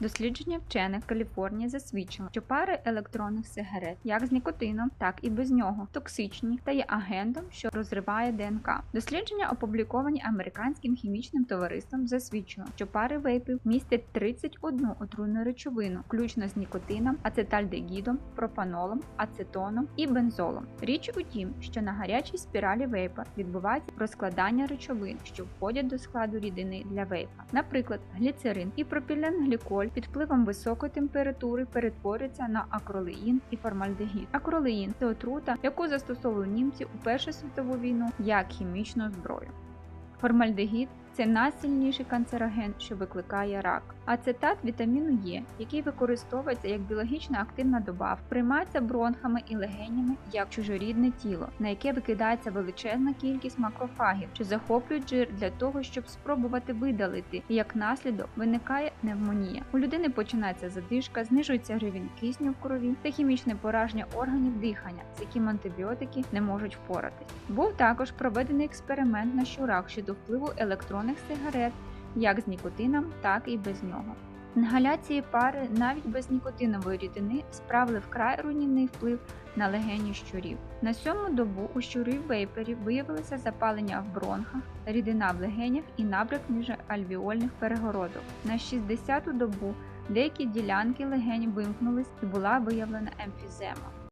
Дослідження вчених Каліфорнії засвідчило, що пари електронних сигарет, як з нікотином, так і без нього, токсичні та є агентом, що розриває ДНК. Дослідження, опубліковані американським хімічним товариством, засвідчило, що пари вейпів містять 31 отруйну речовину, включно з нікотином, ацетальдегідом, пропанолом, ацетоном і бензолом. Річ у тім, що на гарячій спіралі вейпа відбувається розкладання речовин, що входять до складу рідини для вейпа. Наприклад, гліцерин і пропіленгліколь під впливом високої температури перетворюється на акролеїн і формальдегід. Акролеїн це отрута, яку застосовували німці у Першу світову війну як хімічну зброю. Формальдегід це найсильніший канцероген, що викликає рак. Ацетат вітаміну Е, який використовується як біологічно активна добавка, приймається бронхами і легенями як чужорідне тіло, на яке викидається величезна кількість макрофагів, що захоплюють жир для того, щоб спробувати видалити, і як наслідок виникає пневмонія. У людини починається задишка, знижується рівень кисню в крові та хімічне пораження органів дихання, з яким антибіотики не можуть впоратись. Був також проведений експеримент на щурах щодо впливу електронних сигарет як з нікотином, так і без нього. Інгаляції пари навіть без нікотинової рідини справили вкрай руйнівний вплив на легені щурів. На сьому добу у щурів вейперів виявилося запалення в бронхах, рідина в легенях і набряк міжальвіольних перегородок. На 60-ту добу деякі ділянки легень вимкнулись і була виявлена емфізема.